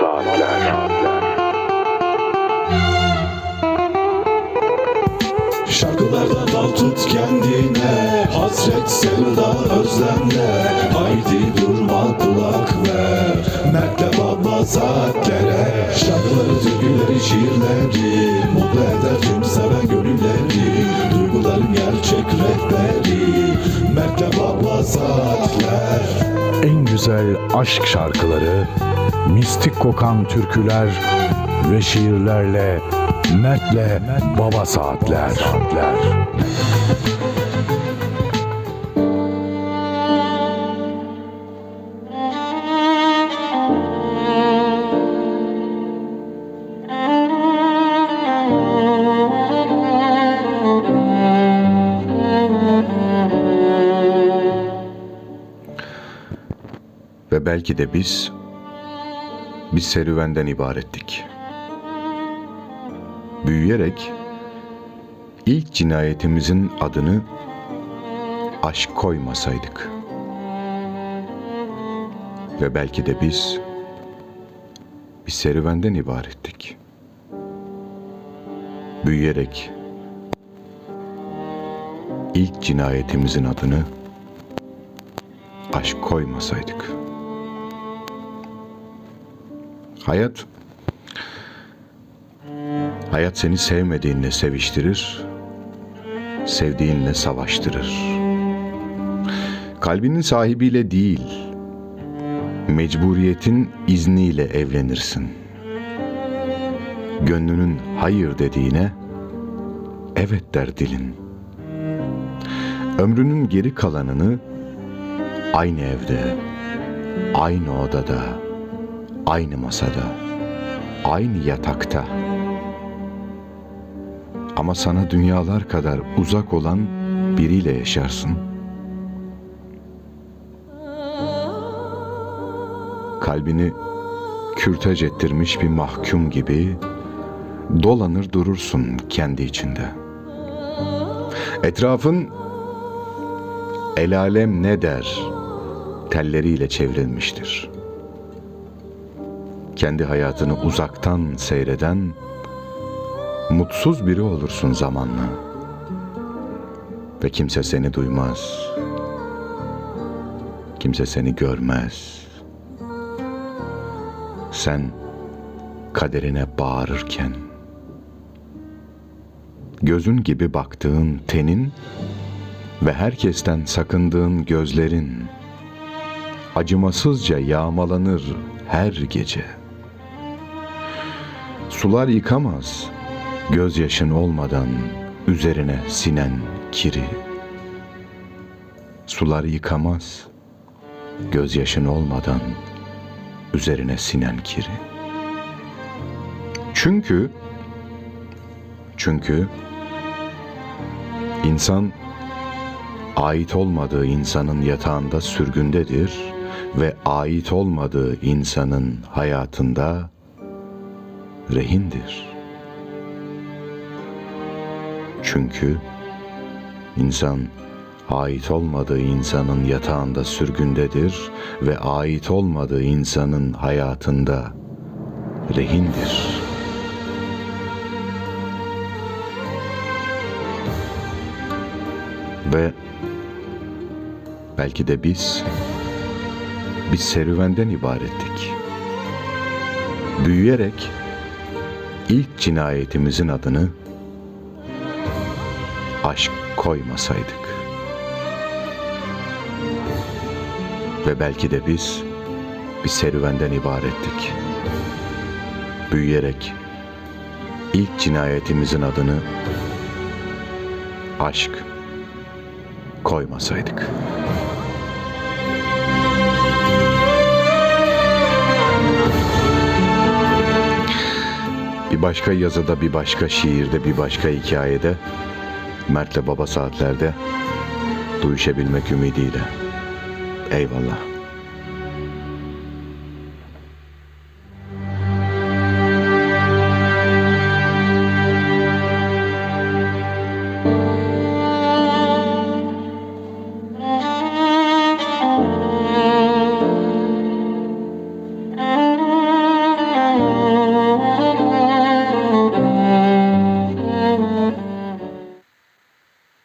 Saatler. Şarkılardan tut kendine Hasret sevda özlemle. Haydi durma kulak ver. Mertle baba saatlere Şarkıları, türküleri, şiirleri. Mutlu eder tüm seven gönülleri. Duyguların gerçek rehberi. Mertle baba saatler En güzel aşk şarkıları, mistik kokan türküler ve şiirlerle Mert'le Baba Saatler. Saatler. Ve belki de biz bir serüvenden ibarettik. Büyüyerek ilk cinayetimizin adını aşk koymasaydık. Ve belki de biz bir serüvenden ibarettik. Büyüyerek ilk cinayetimizin adını aşk koymasaydık. Hayat Hayat seni sevmediğinle seviştirir, sevdiğinle savaştırır. Kalbinin sahibiyle değil, mecburiyetin izniyle evlenirsin. Gönlünün hayır dediğine evet der dilin. Ömrünün geri kalanını aynı evde, aynı odada, aynı masada, aynı yatakta ama sana dünyalar kadar uzak olan biriyle yaşarsın. Kalbini kürtaj ettirmiş bir mahkum gibi dolanır durursun kendi içinde. Etrafın el alem ne der telleriyle çevrilmiştir. Kendi hayatını uzaktan seyreden mutsuz biri olursun zamanla. Ve kimse seni duymaz. Kimse seni görmez. Sen kaderine bağırırken gözün gibi baktığın tenin ve herkesten sakındığın gözlerin acımasızca yağmalanır her gece. Sular yıkamaz gözyaşın olmadan üzerine sinen kiri. Sular yıkamaz gözyaşın olmadan üzerine sinen kiri. Çünkü çünkü insan ait olmadığı insanın yatağında sürgündedir ve ait olmadığı insanın hayatında rehindir.'' Çünkü insan ait olmadığı insanın yatağında sürgündedir ve ait olmadığı insanın hayatında rehindir. Ve belki de biz bir serüvenden ibarettik. Büyüyerek ilk cinayetimizin adını aşk koymasaydık. Ve belki de biz bir serüvenden ibarettik. Büyüyerek ilk cinayetimizin adını aşk koymasaydık. Başka yazıda, bir başka şiirde, bir başka hikayede Mert'le Baba Saatlerde duyuşabilmek ümidiyle. Eyvallah.